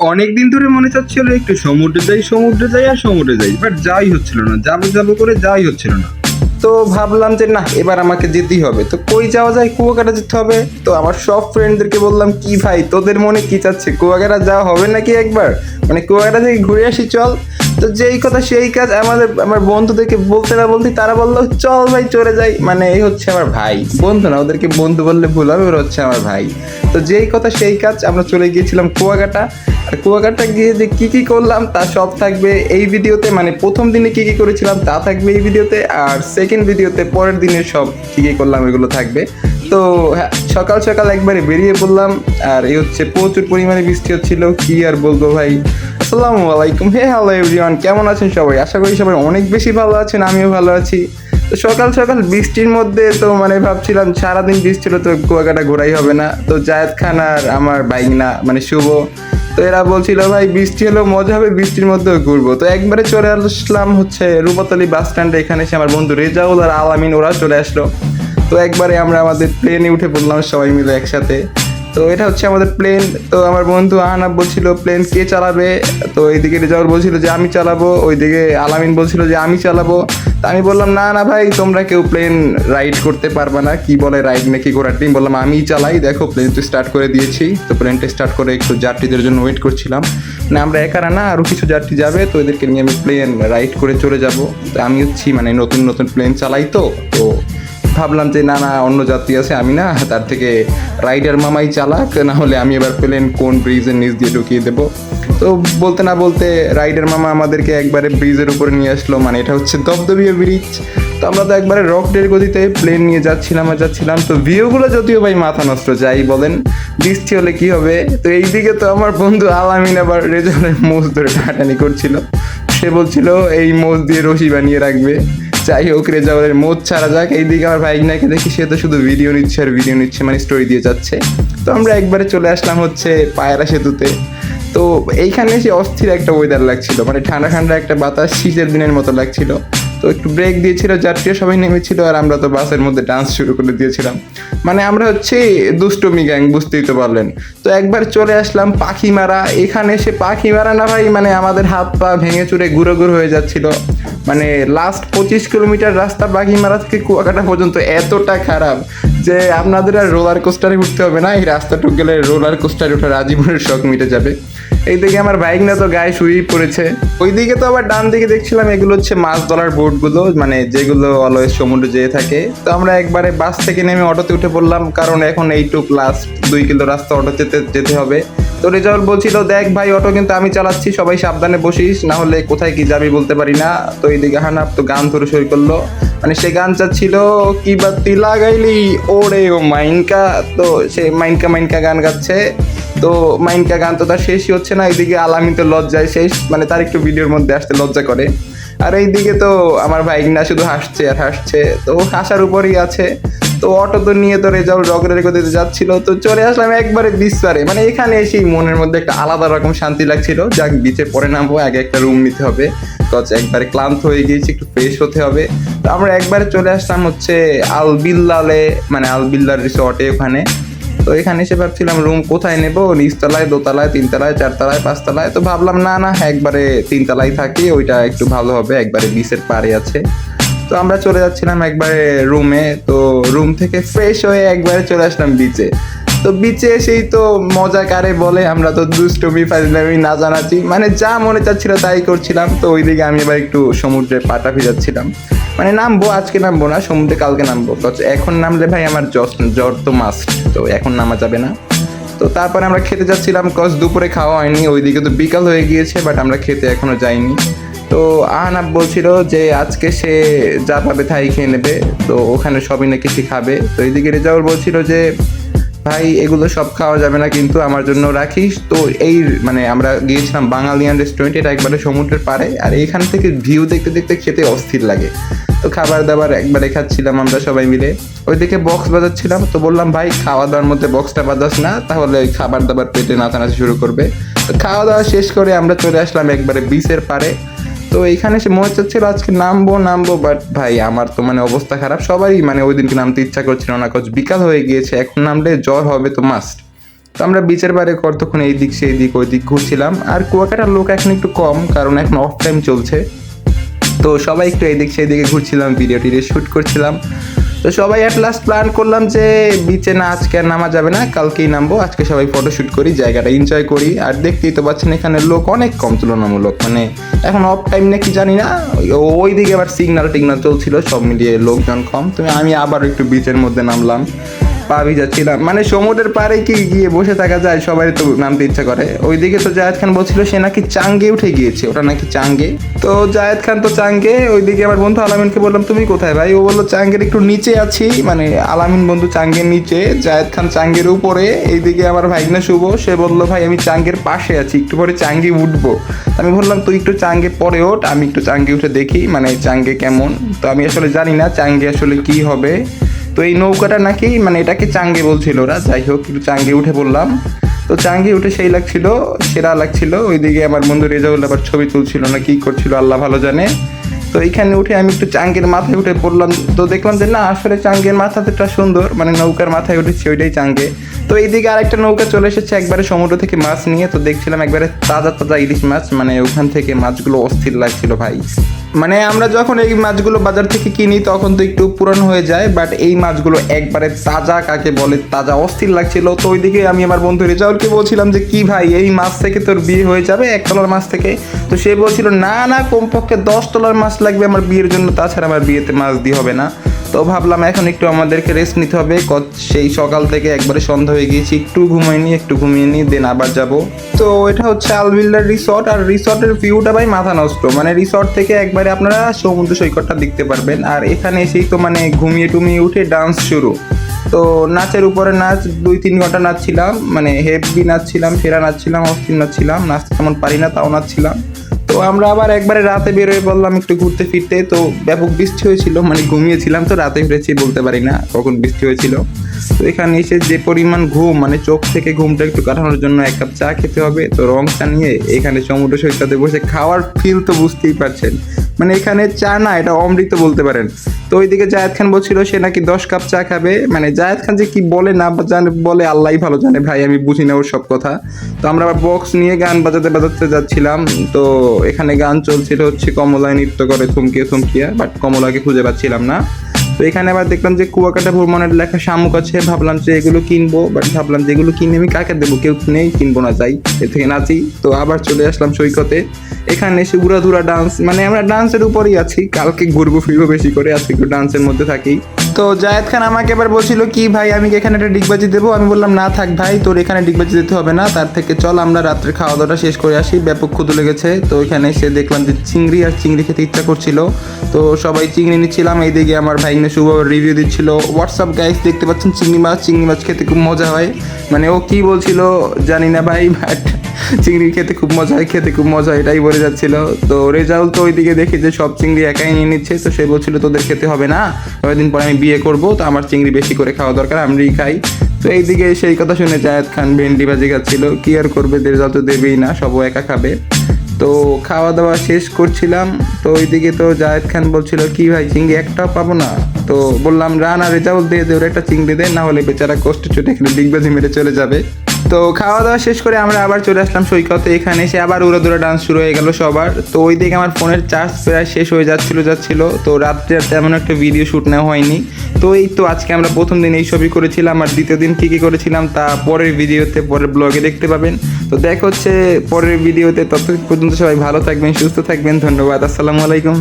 অনেকদিন ধরে মনে চাচ্ছিল একটু সমুদ্রে যাই সমুদ্রে যাই আর সমুদ্রে যাই বাট যাই হচ্ছিল না, যাব যাব করে যাই হচ্ছিল না। তো ভাবলাম যে না, এবার আমাকে যেতেই হবে। তো কই যাওয়া যায়? কুয়াকাটা যেতে হবে। তো আমার সব ফ্রেন্ডদেরকে বললাম, কি ভাই, তোদের মনে কি চাচ্ছে? কুয়াকাটা যাওয়া হবে নাকি একবার? মানে কুয়াকাটা থেকে ঘুরে আসি, চল। তো যেই কথা সেই কাজ আমাদের, আমার বন্ধুদেরকে বলতে না বলতে তারা বলল, চল ভাই, চলে যাই। মানে এই হচ্ছে আমার ভাই। বন্ধু না, ওদেরকে বন্ধু বললে ভুল হবে, ওরা হচ্ছে আমার ভাই। তো যেই কথা সেই কাজ, আমরা চলে গিয়েছিলাম কুয়াকাটা। আর কুয়াকাটা গিয়ে যে কী কী করলাম, তা সব থাকবে এই ভিডিওতে। মানে প্রথম দিনে কী কী করেছিলাম, তা থাকবে এই ভিডিওতে। আর সেকেন্ড ভিডিওতে পরের দিনের সব কী কী করলাম, এগুলো থাকবে। তো হ্যাঁ সকাল সকাল একবারে বেরিয়ে পড়লাম। আর এই হচ্ছে প্রচুর পরিমাণে বৃষ্টি হচ্ছিল। কি আর বলব ভাই? আসসালামু আলাইকুম। হে, হ্যালো এভরিওয়ান, কেমন আছেন সবাই? আশা করি সবাই অনেক বেশি ভালো আছেন, আমিও ভালো আছি। তো সকাল সকাল বৃষ্টির মধ্যে তো মানে ভাবছিলাম সারাদিন বৃষ্টি তো কুয়াকাটা ঘোরাই হবে না। তো জায়েদ খান আর আমার বাইক না মানে শুভ, তো এরা বলছিল, ভাই, বৃষ্টি হলেও মজা হবে, বৃষ্টির মধ্যেও ঘুরবো। তো একবারে চলে আসলাম হচ্ছে রূপাতলি বাস স্ট্যান্ডে, এখানে এসে আমার বন্ধু রেজাউল আর আলামিন ওরা চলে আসলো। তো একবারে আমরা আমাদের প্লেনে উঠে পড়লাম সবাই মিলে একসাথে। তো এটা হচ্ছে আমাদের প্লেন তো আমার বন্ধু আহনাব বলছিল প্লেন কে চালাবে? তো এইদিকে রেজাউল বলছিল যে, আমি চালাবো। ওইদিকে আলামিন বলছিল যে, আমি চালাবো। তা আমি বললাম, না না ভাই, তোমরা কেউ প্লেন রাইড করতে পারবে না। কি বলে রাইড নাকি করার? টিম বললাম আমিই চালাই, দেখো প্লেন তো স্টার্ট করে দিয়েছি। তো প্লেনটা স্টার্ট করে একটু যাত্রীদের জন্য ওয়েট করছিলাম। না আমরা একারা না আরও কিছু যাত্রী যাবে, তো এদেরকে নিয়ে আমি প্লেন রাইড করে চলে যাব। তো আমি হচ্ছি মানে নতুন নতুন প্লেন চালাই তো তো ভাবলাম যে, না না, অন্য যাত্রী আছে, আমি না, তার থেকে রাইডার মামাই চালাক, না হলে আমি এবার প্লেন কোন ব্রিজের নিচ দিয়ে ঢুকিয়ে দেবো। তো বলতে না বলতে রাইডার মামা আমাদেরকে একবারে ব্রিজের উপরে নিয়ে আসলো মানে এটা হচ্ছে দবদবিয়া ব্রিজ তো আমরা তো একবারে রকেটের গতিতে প্লেন নিয়ে যাচ্ছিলাম আর যাচ্ছিলাম। তো ভিউগুলো যদিও ভাই মাথা নষ্ট, যাই বলেন, বৃষ্টি হলে কি হবে? তো এইদিকে তো আমার বন্ধু আলামিন আবার রেজনের মোজ ধরে টাটানি করছিল। সে বলছিল, এই মোজ দিয়ে রশি বানিয়ে রাখবে। যাই হোক, রেজাউলের মোদ ছাড়া যাক, এইদিকে আমার ভাই নাকি দেখি, সে তো শুধু ভিডিও নিচ্ছে আর ভিডিও নিচ্ছে মানে স্টোরি দিয়ে যাচ্ছে। তো আমরা একবারে চলে আসলাম হচ্ছে পায়রা সেতুতে। তো এইখানে এসে অস্থির একটা ওয়েদার লাগছিল মানে ঠান্ডা ঠান্ডা একটা বাতাস শীতের দিনের মতো লাগছিল। তো একটু ব্রেক দিয়েছিল যাত্রীরা সবাই নেমেছিল, আর আমরা তো বাসের মধ্যে ডান্স শুরু করে দিয়েছিলাম। মানে আমরা হচ্ছে দুষ্টমি গ্যাং বুঝতেই তো পারলেন। তো একবার চলে আসলাম পাখি মারা এখানে এসে পাখি মারা না ভাই মানে আমাদের হাত পা ভেঙে চুরে গুঁড়ো গুঁড়ো হয়ে যাচ্ছিল। মানে লাস্ট পঁচিশ কিলোমিটার রাস্তা বাঘিমারা থেকে কুয়াকাটা পর্যন্ত এতটা খারাপ যে আপনাদের আর রোলার কোস্টারে উঠতে হবে না। এই রাস্তাটুক গেলে রোলার কোস্টারে ওঠার আজীবনের শখ মিটে যাবে। এইদিকে আমার বাইক না তো গায়ে শুয়েই পড়েছে। ওইদিকে তো আবার ডান দিকে দেখছিলাম এগুলো হচ্ছে মাছ ধরার বোটগুলো মানে যেগুলো অলওয়েজ সমুদ্রে যেয়ে থাকে। তো আমরা একবারে বাস থেকে নেমে অটোতে উঠে পড়লাম, কারণ এখন এইটুক লাস্ট দুই কিলো রাস্তা অটো যেতে যেতে হবে। তো রেজাউল বলছিল, দেখ ভাই, অটো কিন্তু আমি চালাচ্ছি, সবাই সাবধানে বসিস, না হলে কোথায় কি যাবি বলতে পারি না। তো এইদিকে হানাপ তো গান ধরে শুরু করল। মানে সে গান চাচ্ছিল, কি বাতি লাগাইলি, ওরে ও মাইনকা। তো সে মাইনকা মাইনকা গান গাচ্ছে। তো মাইনকা গান তো তার শেষই হচ্ছে না, এইদিকে আলামিন তো লজ্জায় শেষ। মানে তার একটু ভিডিওর মধ্যে আসতে লজ্জা করে। আর এইদিকে তো আমার ভাই না শুধু হাসছে আর হাসছে। তো হাসার উপরেই আছে। তো অটো তো নিয়ে তো রেজাল্ট রকেটের গতিতে যাচ্ছিল। তো চলে আসলাম একবারে বিস্তারে। মানে এখানে এসেই মনের মধ্যে একটা আলাদা রকম শান্তি লাগছিল। যাক বিচে পরে নামবো, আগে একটা রুম নিতে হবে। কচ একবারে ক্লান্ত হয়ে গিয়েছি, একটু ফ্রেশ হতে হবে। তো আমরা একবারে চলে আসলাম হচ্ছে আলবিল্লালে মানে আলবিল্লার রিসর্টে ওখানে। তো এখানে এসে ভাবছিলাম রুম কোথায় নেব? নিচতলায়, দোতলায়, তিনতলায়, চারতলায়, পাঁচতলায়। তো ভাবলাম, না না, একবারে তিনতলায় থাকি, ওইটা একটু ভালো হবে। একবারে বিচের পাড়ে আছে। তো আমরা চলে যাচ্ছিলাম একবারে রুমে তো রুম থেকে ফ্রেশ হয়ে একবারে চলে আসলাম বিচে তো বিচে এসেই তো মজা কারে বলে, আমরা তো দুষ্টমি, ফাজলামি না জানাচ্ছি। মানে যা মনে চাচ্ছিল তাই করছিলাম, তো ওইদিকে আমি এবার একটু সমুদ্রে পাটা ভিজাচ্ছিলাম। মানে নামবো, আজকে নামবো না, সমুদ্রে কালকে নামবো। এখন নামলে ভাই আমার জ্বর তো মাস্ট তো এখন নামা যাবে না। তো তারপরে আমরা খেতে যাচ্ছিলাম কজ দুপুরে খাওয়া হয়নি, ওইদিকে তো বিকাল হয়ে গিয়েছে বাট আমরা খেতে এখনও যাইনি। তো আহনাব বলছিল যে আজকে সে যা পাবে তাই খেয়ে নেবে, তো ওখানে সবই নাকি সে খাবে। তো এইদিকে রেজাউল বলছিল যে, ভাই, এগুলো সব খাওয়া যাবে না কিন্তু আমার জন্য রাখিস। তো এই মানে আমরা গিয়েছিলাম বাঙালিয়ান রেস্টুরেন্ট এটা একবারে সমুদ্রের পাড়ে, আর এখান থেকে ভিউ দেখতে দেখতে খেতে অস্থির লাগে। তো খাবার দাবার একবারে খাচ্ছিলাম আমরা সবাই মিলে। ওইদিকে বক্স বাজাচ্ছিলাম, তো বললাম, ভাই, খাওয়া দাওয়ার মধ্যে বক্সটা বাজাস না, তাহলে ওই খাবার দাবার পেটে নাচানাচি শুরু করবে। তো খাওয়া দাওয়া শেষ করে আমরা চলে আসলাম একবারে বিচের পাড়ে। তো এইখানে সে মনে হচ্ছিল আজকে নামবো নামবো বাট ভাই আমার তো মানে অবস্থা খারাপ। সবাই মানে ওই দিনকে নামতে ইচ্ছা করছিল না কজ বিকাল হয়ে গিয়েছে, এখন নামলে জ্বর হবে তো মাস্ট তো আমরা বিচের বারে কতক্ষণ এই দিক সেই দিক, ওই দিক ঘুরছিলাম। আর কুয়াকাটার লোক এখন একটু কম, কারণ এখন অফ টাইম চলছে। তো সবাই একটু এদিক সেই দিকে ঘুরছিলাম ভিডিও টিডিও শ্যুট করছিলাম। তো সবাই অ্যাট লাস্ট প্ল্যান করলাম যে বিচে না, আজকে আর নামা যাবে না, কালকেই নামবো। আজকে সবাই ফটোশ্যুট করি, জায়গাটা এনজয় করি। আর দেখতেই তো পাচ্ছেন, এখানে লোক অনেক কম তুলনামূলক। মানে এখন অফ টাইম নাকি জানি না, ওই- দিকে আবার সিগনাল টিগনাল চলছিল, সব মিলিয়ে লোকজন কম। তো আমি আবার একটু বিচের মধ্যে নামলাম। পা ভিজাচ্ছিলাম। মানে সমুদ্রের পাড়ে কি গিয়ে বসে থাকা যায়, সবাই তো নামতে ইচ্ছা করে। ওইদিকে তো জায়েদ খান বলছিল সে নাকি চাঙ্গে উঠে গিয়েছে, ওটা নাকি চাঙ্গে। তো জায়েদ খান তো চাঙ্গে, ওইদিকে আমার বন্ধু আলামিনকে বললাম, তুমি কোথায় ভাই? ও বলল, চাঙ্গের একটু নিচে আছি। মানে আলামিন বন্ধু চাঙ্গের নিচে, জায়েদ খান চাঙ্গের উপরে। এইদিকে আমার ভাইগনা শুভ, সে বলল, ভাই, আমি চাঙ্গের পাশে আছি, একটু পরে চাঙ্গে উঠবো। আমি বললাম, তুই একটু চাঙ্গে পরে ওঠ, আমি একটু চাঙ্গে উঠে দেখি মানে চাঙ্গে কেমন? তো আমি আসলে জানি না, চাঙ্গে আসলে কি হবে। তো এই নৌকাটা নাকি মানে এটাকে চাঙ্গে বলছিল ওরা, যাই হোক, একটু চাঙ্গে উঠে বললাম। তো চাঙ্গে উঠে সেই লাগছিল, সেরা লাগছিল, ওইদিকে আমার বন্ধু রেজাউল আবার ছবি তুলছিল না কি করছিল, আল্লাহ ভালো জানে। তো এইখানে উঠে আমি একটু চাঙ্গের মাথায় উঠে পড়লাম। তো দেখলাম যে, না, আসলে চাঙ্গের মাথাটা সুন্দর। মানে নৌকার মাথায় উঠেছি, ওইটাই চাঙ্গে। তো এইদিকে আরেকটা নৌকা চলে এসেছে, একবারে সমুদ্র থেকে মাছ নিয়ে। তো দেখছিলাম একবারে তাজা তাজা ইলিশ মাছ মানে ওখান থেকে মাছগুলো অস্থির লাগছিল ভাই। মানে আমরা যখন এই মাছগুলো বাজার থেকে কিনি, তখন তো একটু পুরানো হয়ে যায় বাট এই মাছগুলো একবারে তাজা, কাকে বলে, তাজা, অস্থির লাগছিল। তো ওইদিকে আমি আমার বন্ধু রেজাউলকে বলছিলাম যে, কি ভাই, এই মাছ থেকে তোর বিয়ে হয়ে যাবে, এক তলার মাছ থেকে? তো সে বলছিল, না না, কমপক্ষে দশ তলার মাছ লাগবে আমার বিয়ের জন্য, তাছাড়া আমার বিয়েতে মাছ দিয়ে হবে না। তো ভাবলাম এখন একটু আমাদেরকে রেস্ট নিতে হবে। সেই সকাল থেকে একবারে সন্ধ্যা হয়ে গিয়েছি, একটু ঘুমাইনি একটু ঘুমিয়ে নিই দেন আবার যাব। তো এটা হচ্ছে আলবিল্লার রিসর্ট আর রিসর্টের ভিউটা ভাই মাথা নষ্ট। মানে রিসর্ট থেকে একবারে আপনারা সমুদ্র সৈকতটা দেখতে পারবেন। আর এখানে এসেই তো মানে ঘুমিয়ে টুমিয়ে উঠে ডান্স শুরু। তো নাচের উপরে নাচ, দুই তিন ঘণ্টা নাচছিলাম মানে হেভি নাচছিলাম ফেরা নাচছিলাম, অস্থির নাচছিলাম, নাচতে তেমন পারি না, তাও নাচছিলাম। আমরা আবার একবারে রাতে বেরোয় বললাম একটু ঘুরতে ফিরতে, তো ব্যাপক বৃষ্টি হয়েছিল মানে ঘুমিয়েছিলাম তো, রাতে ফিরেছি বলতে পারি না কখন বৃষ্টি হয়েছিল। তো এখানে এসে যে পরিমাণ ঘুম মানে চোখ থেকে ঘুমটা একটু কাটানোর জন্য এক কাপ চা খেতে হবে, তো রং চা নিয়ে এখানে সমুদ্র সৈকতে বসে খাওয়ার ফিল তো বুঝতেই পারছেন। মানে এখানে চা না, এটা অমৃত বলতে পারেন। তো ওইদিকে জায়েদ খান বলছিল, সে নাকি দশ কাপ চা খাবে? মানে জায়েদ খান যে কি বলে না জানে, বলে আল্লাহই ভালো জানে ভাই, আমি বুঝি না ওর সব কথা। তো আমরা আবার বক্স নিয়ে গান বাজাতে বাজাতে যাচ্ছিলাম, তো এখানে গান চলছিল হচ্ছে কমলায় নৃত্য করে থমকিয়ে থমকিয়া বাট কমলাকে খুঁজে পাচ্ছিলাম না। তো এখানে আবার দেখলাম যে কুয়াকাটা ভ্রমণের লেখা শামুক আছে, ভাবলাম যে এগুলো কিনবো বাট ভাবলাম যে এগুলো কিনে আমি কাকে দেবো? কেউ নেই, কিনবো না, যাই, এ থেকে নাচি। তো আবার চলে আসলাম সৈকতে। এখানে এসে উড়াধুরা ডান্স মানে আমরা ডান্সের উপরই আছি, কালকে ঘুরবো, ফিরবো বেশি করে, আজকে একটু ডান্সের মধ্যে থাকি। তো জায়েদ খান আমাকে এবার বলছিল কি, ভাই, আমি এখানে একটা ডিগবাজি দেবো? আমি বললাম, না থাক ভাই, তোর এখানে ডিগবাজি দিতে হবে না, তার থেকে চল, আমরা রাত্রে খাওয়া দাওয়াটা শেষ করে আসি। ব্যাপক ক্ষুদু লেগেছে, তো এখানে এসে দেখলাম যে চিংড়ি আর চিংড়ি খেতে ইচ্ছা করছিল। তো সবাই চিংড়ি নিচ্ছিলাম, এইদিকে আমার ভাইনে শুভ রিভিউ দিচ্ছিল। হোয়াটসঅ্যাপ গাইস দেখতে পাচ্ছেন চিংড়ি মাছ চিংড়ি মাছ খেতে খুব মজা হয়। মানে ও কি বলছিল জানি না ভাই বাট চিংড়ি খেতে খুব মজা হয়, খেতে খুব মজা এটাই বলে যাচ্ছিল। তো রেজাউল তো ওইদিকে দেখি যে সব চিংড়ি একাই নিয়ে নিচ্ছে, তো সে বলছিল তোদের খেতে হবে না কয়েকদিন পরে আমি বিয়ে করব, তো আমার চিংড়ি বেশি করে খাওয়া দরকার, আমরাই খাই। তো এইদিকে সেই কথা শুনে জায়েদ খান ভেন্ডি ভাজি খাচ্ছিল, কি আর করবে রেজাউল তো দেবেই না, সব একা খাবে। তো খাওয়া দাওয়া শেষ করছিলাম, তো ওইদিকে তো জায়েদ খান বলছিল, কি ভাই, চিংড়ি একটাও পাবো না? তো বললাম, রান আর রেজাউল দিয়ে দে, ওর একটা চিংড়ি দেয় না হলে বেচারা কষ্ট চুটে এখানে ডিগবাজি মেরে চলে যাবে। তো খাওয়া দাওয়া শেষ করে আমরা আবার চলে আসলাম সৈকতে। এখানে এসে আবার উড়োদুরা ডান্স শুরু হয়ে গেল সবার। তো ওই দিকে আমার ফোনের চার্জ প্রায় শেষ হয়ে যাচ্ছিল যাচ্ছিল। তো রাত্রে তেমন একটা ভিডিও শ্যুট নেওয়া হয়নি। তো এই তো আজকে আমরা প্রথম দিন এই সবই করেছিলাম আর দ্বিতীয় দিন কী কী করেছিলাম তা পরের ভিডিওতে পরের ব্লগে দেখতে পাবেন। তো দেখা হচ্ছে পরের ভিডিওতে ততক্ষণ পর্যন্ত সবাই ভালো থাকবেন, সুস্থ থাকবেন। ধন্যবাদ। আসসালামু আলাইকুম।